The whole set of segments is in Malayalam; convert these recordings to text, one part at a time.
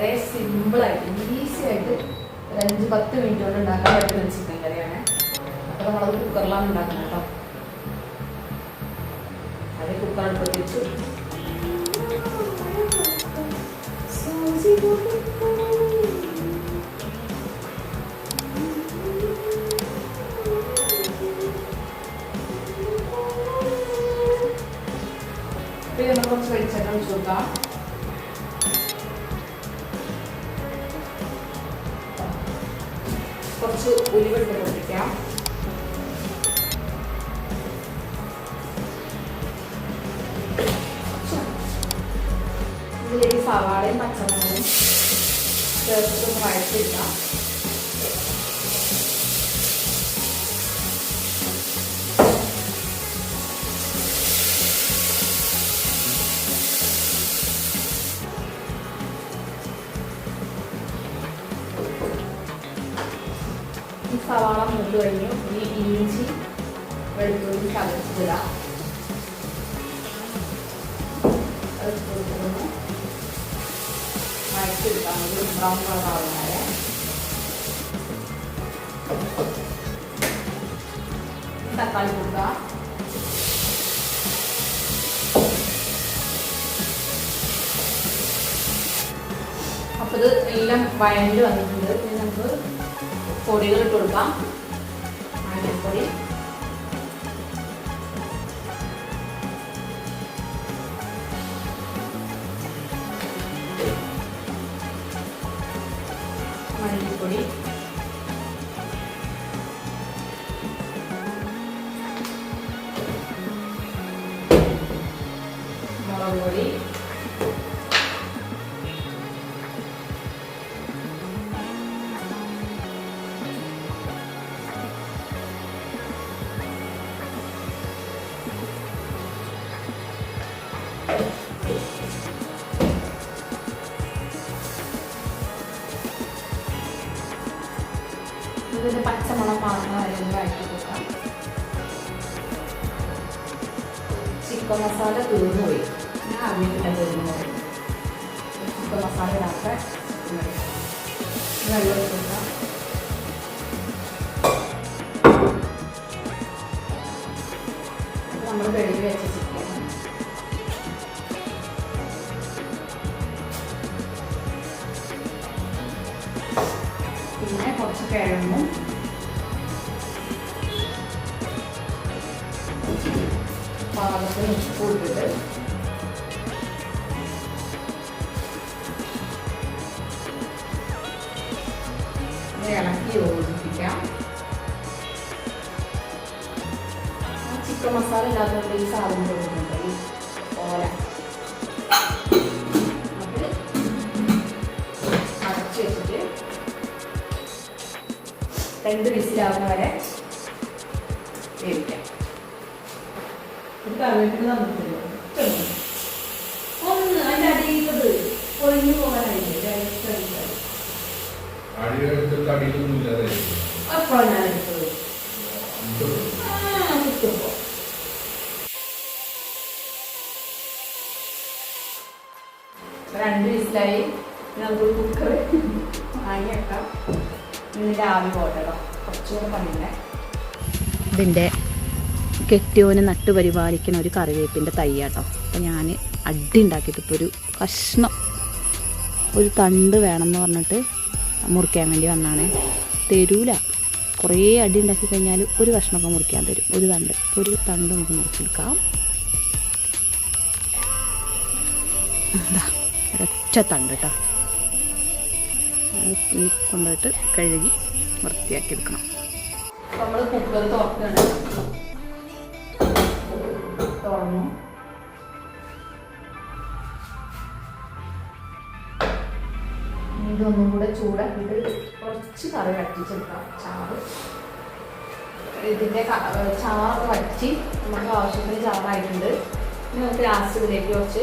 വളരെ സിമ്പിളായിട്ട് ഈസി ആയിട്ട് ഒരു അഞ്ച് പത്ത് മിനിറ്റ് കൊണ്ട് ഉണ്ടാക്കാൻ പറ്റുന്ന ഒരു ചിക്കൻ കറിയാണ്. അപ്പോൾ നമ്മളത് കുക്കറിലാണ് ഉണ്ടാക്കുന്നത് കേട്ടോ. അത് കുക്കർ അടുപ്പത്ത് വെച്ച്. പിന്നെ നമ്മൾ കുറച്ച് വെളിച്ചെണ്ണ ഒഴിച്ച് കൊടുക്കാം. ഉലുവെട്ട് പൊട്ടിക്കാം ഇതിലേക്ക് സവാളയും പച്ചമുളകും ചേർത്തൊന്ന് വഴറ്റിയിട്ടാം ഈ സവാള മൂത്ത് കഴിഞ്ഞു. ഈ ഇഞ്ചി വെളുത്തുള്ളി ചതച്ചിടാം വഴറ്റിയെടുക്കാം. ഒരു ബ്രൗൺ വരെ. തക്കാളി കൊടുക്കുക അപ്പോൾ ഇത് എല്ലാം വഴണ്ട് വന്നിട്ടുണ്ട്. നമുക്ക് പൊടികൾ ഇട്ട് കൊടുക്കാം. മഞ്ഞൾപ്പൊടി മല്ലിപ്പൊടി. മുളക് പൊടി ഇതിന്റെ പച്ചമുളക് വരുമ്പോൾ വഴറ്റി കൊടുക്കാം. ചിക്കൻ മസാല തീർന്നു പോയി. ഞാൻ അറിഞ്ഞിട്ടില്ല തീർന്നു പോയി. ചിക്കൻ മസാല ഇടാത്ത വെള്ളം കൊടുക്കാം. നമ്മൾ കഴുകി വെച്ച ചിക്കൻ. പിന്നെ കുറച്ച് കിഴങ്ങും പാകത്തിന് ഉപ്പ് ഇട്ടിട്ട് ഇളക്കി യോജിപ്പിക്കാം ചിക്കൻ മസാല ഇല്ലാത്തതുകൊണ്ട് ഈ സാധനം കൊടുക്കുന്നുണ്ട് ഈ ഓല അത് അടച്ച് വെച്ചിട്ട് രണ്ട് വിസിലാവുന്ന വരെ വേവിക്കാം ഒരു കറിവേപ്പില തന്നിട്ടില്ല ഒന്ന് അതിന്റെ അടിയിലത് അടിയിലൊന്നും ഇല്ലാതെ അപ്പോഴാണ് ഞാൻ എടുത്തത് കിട്ടുമ്പോൾ രണ്ട് വിസിലായി നമുക്ക് കുക്കർ വാങ്ങി വെക്കാം ഇതിന്റെ ആവി പോട്ടെട്ടോ. കുറച്ചുകൂടെ പണിയുണ്ടേ. ഇതിന്റെ കെട്ടിയോന് നട്ട് പരിപാലിക്കുന്ന ഒരു കറിവേപ്പിന്റെ തൈയാട്ടോ. അപ്പം ഞാൻ അടി ഉണ്ടാക്കിയിട്ട് ഇപ്പോൾ ഒരു കഷ്ണം ഒരു തണ്ട് വേണമെന്ന് പറഞ്ഞിട്ട് മുറിക്കാൻ വേണ്ടി വന്നാണ്. തരൂല. കുറേ അടി ഉണ്ടാക്കി കഴിഞ്ഞാൽ ഒരു കഷ്ണമൊക്കെ മുറിക്കാൻ തരും. ഒരു തണ്ട്. ഒരു തണ്ട് നമുക്ക് മുറിച്ചെടുക്കാം. എന്താ? ഒരൊറ്റ തണ്ട് കേട്ടോ. ഈ കൊണ്ടുപോയിട്ട് കഴുകി വൃത്തിയാക്കി എടുക്കണം. നമ്മൾ കുക്കർ തുറക്കണം തുറന്നു ഇതൊന്നും കൂടെ ചൂടാക്കിയിട്ട് കുറച്ച് കറി വറ്റിച്ചെടുക്കാം. ചാറ്. ഇതിന്റെ ചാറ് വറ്റി നമുക്ക് ആവശ്യത്തിന് ചാറായിട്ടുണ്ട്. ഇനി നമുക്ക് ലാസ്റ്റ് ഇതിലേക്ക് കുറച്ച്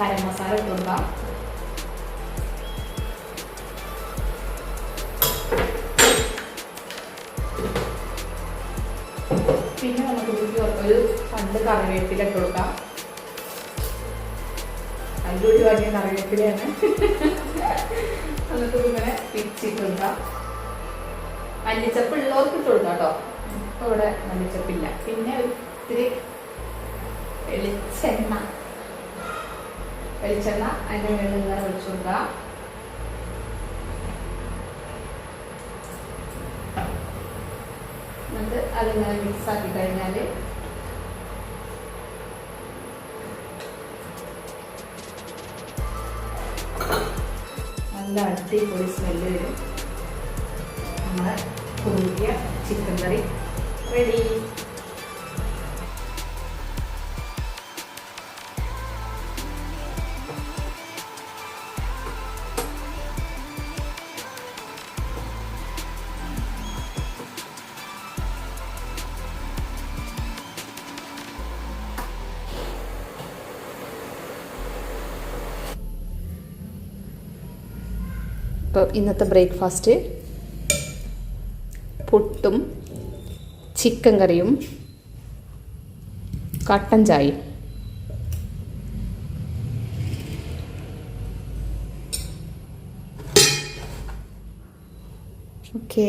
കരം മസാല ഇട്ട് കൊടുക്കാം. പിന്നെ നമുക്ക് ഒരു പണ്ട് കറിവേപ്പില ഇട്ട് കൊടുക്കാം. വാങ്ങിയ വലിയ കറിവേപ്പിലയാണ്. ഇങ്ങനെ പിച്ചിട്ട് കൊടുക്കാം. മല്ലിച്ചപ്പ് ഉള്ളവർക്ക് ഇട്ട് കൊടുക്കാം കേട്ടോ. ഇപ്പൊ ഇവിടെ മല്ലിച്ചപ്പില്ല. പിന്നെ ഒത്തിരി വെളിച്ചെണ്ണ. വെളിച്ചെണ്ണ അതിന്റെ മേളിൽ ഇങ്ങനെ ഒഴിച്ചു കൊടുക്കുക എന്നിട്ട് അതിങ്ങനെ മിക്സ് ആക്കി കഴിഞ്ഞാൽ നല്ല അടിപൊളി സ്മെല്ല് വരും. നമ്മളെ കുറുക്കിയ ചിക്കൻ കറി റെഡി ഇപ്പോൾ ഇന്നത്തെ ബ്രേക്ക്ഫാസ്റ്റ് പുട്ടും ചിക്കൻ കറിയും കട്ടൻ ചായയും. ഓക്കേ